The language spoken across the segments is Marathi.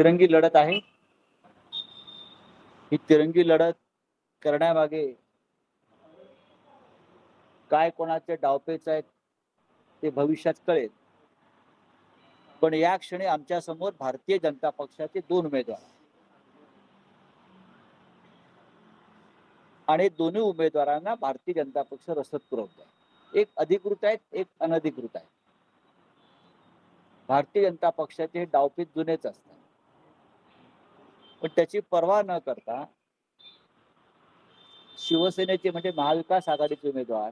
तिरंगी लढत आहे. ही तिरंगी लढत करण्यामागे काय कोणाचे डावपेच आहेत ते भविष्यात कळेल. पण या क्षणी आमच्यासमोर भारतीय जनता पक्षाचे दोन उमेदवार आणि दोन्ही उमेदवारांना भारतीय जनता पक्ष रसद पुरवतो एक अधिकृत आहेत एक अनधिकृत आहे भारतीय जनता पक्षाचे हे डावपेच जुनेच असतात. पण त्याची पर्वा न करता शिवसेनेचे म्हणजे महाविकास आघाडीचे उमेदवार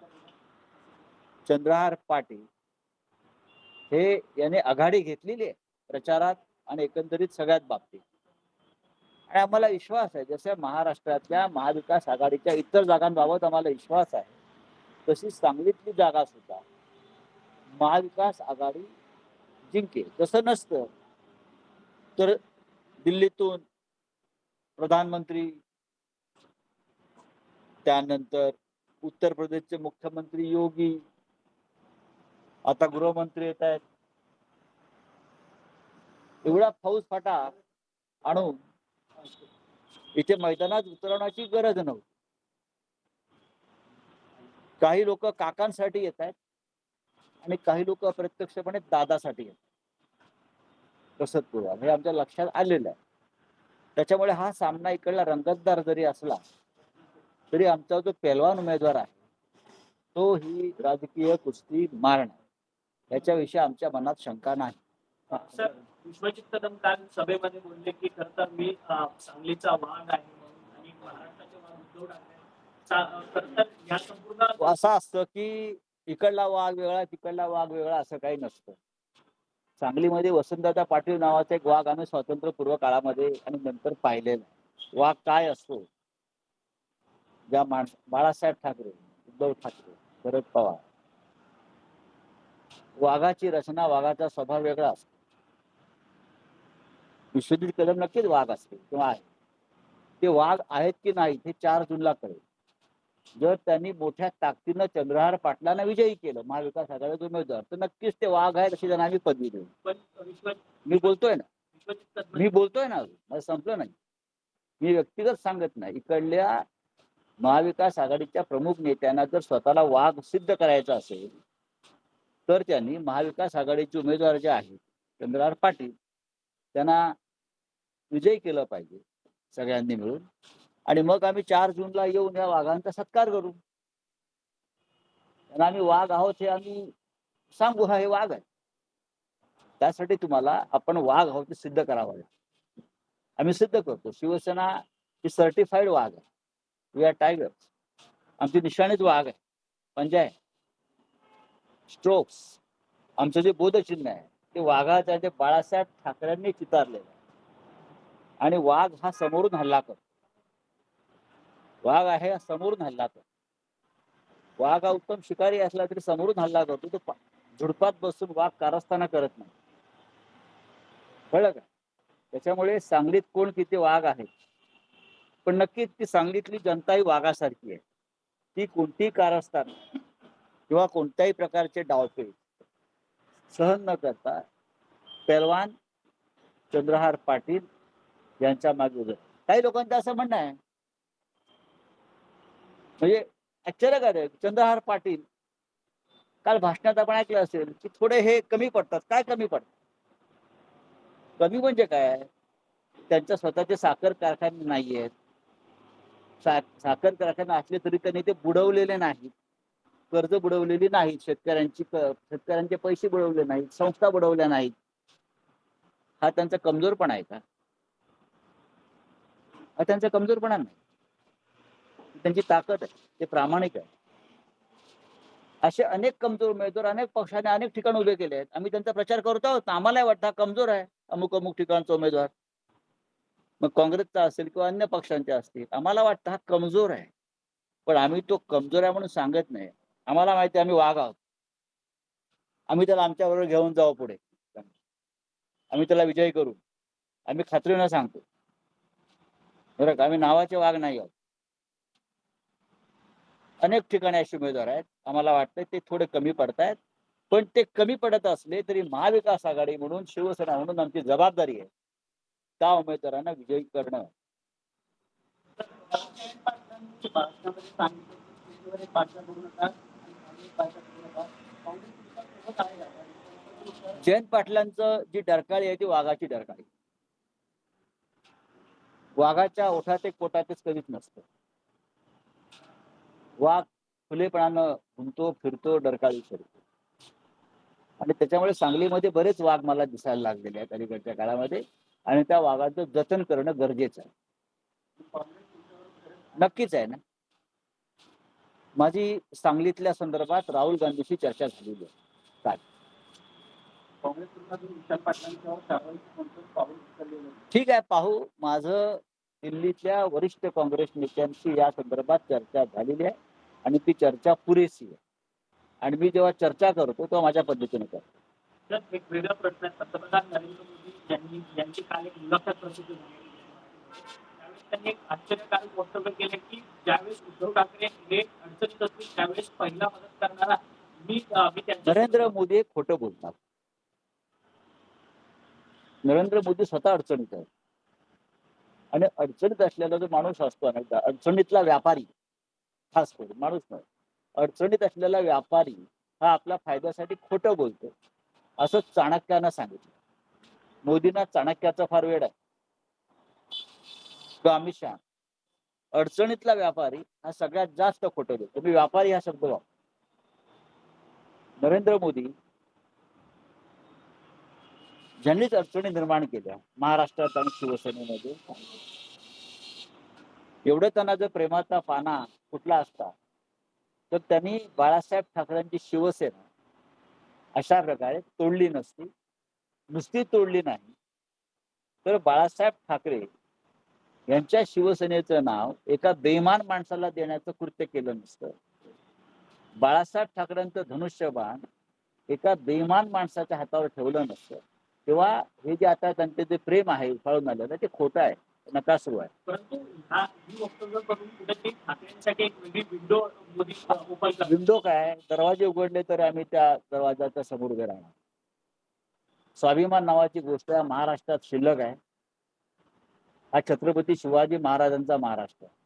चंद्रहार पाटील हे याने आघाडी घेतलेली आहे प्रचारात आणि एकंदरीत सगळ्यात बाबतीत. आणि आम्हाला विश्वास आहे जसं महाराष्ट्रातल्या महाविकास आघाडीच्या इतर जागांबाबत आम्हाला विश्वास आहे तशी सांगलीतली जागा सुद्धा महाविकास आघाडी जिंकेल. तसं नसतं तर दिल्लीतून प्रधानमंत्री त्यानंतर उत्तर प्रदेशचे मुख्यमंत्री योगी आता गृहमंत्री येत आहेत. एवढा फौज फाटा आणून इथे मैदानात उतरवण्याची गरज नव्हती. काही लोक काकांसाठी येत आहेत आणि काही लोक प्रत्यक्षपणे दादासाठी येत कसत पुरा हे आमच्या लक्षात आलेलं आहे. त्याच्यामुळे हा सामना इकडला रंगतदार जरी असला तरी आमचा जो पेलवान उमेदवार आहे तो ही राजकीय कुस्ती मारणार. याच्याविषयी आमच्या मनात शंका नाही. सर विश्वजित कदम काल सभेमध्ये बोलले की खरं तर मी सांगलीचा वाघ आहे आणि असं असतं की इकडला वाघ वेगळा तिकडला वाघ वेगळा असं काही नसतं. सांगलीमध्ये वसंतदादा पाटील नावाचा एक वाघ आम्ही स्वातंत्र्यपूर्व काळामध्ये आणि नंतर पाहिलेला वाघ काय असतो ज्या माणस बाळासाहेब ठाकरे उद्धव ठाकरे शरद पवार वाघाची रचना वाघाचा स्वभाव वेगळा असतो. विश्वजित कदम नक्कीच वाघ असते किंवा आहे. ते वाघ आहेत की नाहीत हे चार जूनला कळेल. जर त्यांनी मोठ्या ताकदीनं चंद्रहार पाटलांना विजयी केलं महाविकास आघाडीचे उमेदवार तर नक्कीच ते वाघ आहेत अशी त्यांना आम्ही पदवी देऊ. मी बोलतोय ना. मी बोलतोय ना अजून. माझं संपलं नाही. मी व्यक्तिगत सांगत नाही. इकडल्या महाविकास आघाडीच्या प्रमुख नेत्यांना जर स्वतःला वाघ सिद्ध करायचा असेल तर त्यांनी महाविकास आघाडीचे उमेदवार जे आहेत चंद्रहार पाटील त्यांना विजयी केलं पाहिजे सगळ्यांनी मिळून. आणि मग आम्ही चार जूनला येऊन या वाघांचा सत्कार करू. आणि आम्ही वाघ आहोत हे आम्ही सांगू हा हे वाघ आहे. त्यासाठी तुम्हाला आपण वाघ आहोत ते सिद्ध करावं लागेल. आम्ही सिद्ध करतो शिवसेना ही सर्टिफाईड वाघ आहे. वी आर टायगर आमची निशाणीच वाघ आहे. म्हणजे स्ट्रोक्स आमचं जे बोधचिन्ह आहे ते वाघाचं जे बाळासाहेब ठाकरेंनी चितारलेलं आहे. आणि वाघ हा समोरून हल्ला करतो. वाघ आहे समोरून हल्ला तो. वाघ हा उत्तम शिकारी असला तरी समोरून हल्ला करतो तो झुडपात बसून वाघ कारस्थाना करत नाही. कळलं का? त्याच्यामुळे सांगलीत कोण किती वाघ आहे? पण नक्कीच ती सांगलीतली जनता ही वाघासारखी आहे. ती कोणतीही कारस्थान किंवा कोणत्याही प्रकारचे डावपेच सहन न करता पेलवान चंद्रहार पाटील यांच्या मागे काही लोकांचं असं म्हणणं आहे म्हणजे आश्चर्यकारक चंद्रहार पाटील काल भाषणात आपण ऐकलं असेल की थोडे हे कमी पडतात. काय कमी पडतात? कमी म्हणजे काय? त्यांच्या स्वतःचे साखर कारखाने नाही आहेत सा- साखर कारखाने असले तरी त्यांनी ते बुडवलेले नाहीत. कर्ज बुडवलेली नाहीत. शेतकऱ्यांची शेतकऱ्यांचे पैसे बुडवले नाहीत. संस्था बुडवल्या नाहीत. हा त्यांचा कमजोरपणा आहे का? हा त्यांचा कमजोरपणा नाही. त्यांची ताकद आहे ते प्रामाणिक आहे. असे अनेक कमजोर उमेदवार अनेक पक्षाने अनेक ठिकाण उभे केले आहेत. आम्ही त्यांचा प्रचार करतो आहोत आम्हाला वाटतं कमजोर आहे. अमुक अमुक ठिकाणचा उमेदवार. मग काँग्रेसचा असेल किंवा अन्य पक्षांचे असतील आम्हाला वाटतं हा कमजोर आहे. पण आम्ही तो कमजोर आहे म्हणून सांगत नाही. आम्हाला माहिती आम्ही वाघ आहोत. आम्ही त्याला आमच्याबरोबर घेऊन जाऊ पुढे. आम्ही त्याला विजय करू. आम्ही खात्रीनं सांगतो. बरं का? आम्ही नावाचे वाघ नाही आहोत. अनेक ठिकाणी असे उमेदवार आहेत. आम्हाला वाटतं ते थोडे कमी पडतायत. पण ते कमी पडत असले तरी महाविकास आघाडी म्हणून शिवसेना म्हणून आमची जबाबदारी आहे. त्या उमेदवारांना विजयी करणं. जयंत पाटलांच जयंत पाटलांचं जी डरकाळी आहे ती वाघाची डरकाळी. वाघाच्या ओठात एक पोटातच कधीच नसतं. वाघ खुलेपणानं घुमतो फिरतो डरकाळी फिरतो आणि त्याच्यामुळे सांगलीमध्ये बरेच वाघ मला दिसायला लागलेले आहेत अलीकडच्या काळामध्ये. आणि त्या वाघाचं जतन करणं गरजेचं आहे. नक्कीच आहे ना? माझी सांगलीतल्या संदर्भात राहुल गांधीशी चर्चा झालेली आहे. काय? ठीक आहे पाहू. माझं दिल्लीतल्या वरिष्ठ काँग्रेस नेत्यांशी या संदर्भात चर्चा झालेली आहे. आणि ती चर्चा पुरेशी आहे. आणि मी जेव्हा चर्चा करतो तेव्हा माझ्या पद्धतीने करतो. एक वेगळा प्रश्न आहे. पंतप्रधान नरेंद्र मोदी यांनी यांची काल एक मुलाखत प्रसिद्ध झाली त्यावेळेस त्यांनी एक आश्चर्यकारक वक्तव्य केले की ज्यावेळेस उद्धव ठाकरे हे अडचणीत असतील त्यावेळेस पहिला मदत करणारा मी नरेंद्र मोदी खोटं बोलतात. नरेंद्र मोदी स्वतः अडचणीत आहे आणि अडचणीत असलेला जो माणूस असतो ना त्या अडचणीतला व्यापारी खास करून माणूस नाही. अडचणीत असलेला व्यापारी हा आपल्या फायद्यासाठी खोटं बोलतो असं चाणक्यानं सांगितलं. मोदींना चाणक्याचा फार वेळ आहे. तो अमित शहा. अडचणीतला व्यापारी हा सगळ्यात जास्त खोटं बोलतो. मी व्यापारी हा शब्द वापर. नरेंद्र मोदी ज्यांनीच अडचणी निर्माण केल्या महाराष्ट्रात आणि शिवसेनेमध्ये एवढं त्यांना जर प्रेमाचा पाना कुठला असता तर त्यांनी बाळासाहेब ठाकरेंची शिवसेना अशा प्रकारे तोडली नसती. नुसती तोडली नाही. तर बाळासाहेब ठाकरे यांच्या शिवसेनेचं नाव एका बेमान माणसाला देण्याचं कृत्य केलं नसतं. बाळासाहेब ठाकरेंचं धनुष्यबाण एका बेमान माणसाच्या हातावर ठेवलं नसतं. तेव्हा हे जे आता त्यांचे जे प्रेम आहे उफाळून आलेलं ते खोटं आहे. नकासू आहे. परंतु हा ही वक्तव्य करून कुठेतरी ठाकरेंसाठी एक वेगळी विंडो मोदी ओपन करतात विंडो काय? दरवाजे उघडले तर आम्ही त्या दरवाजाच्या समोर उभे राहणार. स्वाभिमान नावाची गोष्ट महाराष्ट्रात शिल्लक आहे. हा छत्रपती शिवाजी महाराजांचा महाराष्ट्र आहे.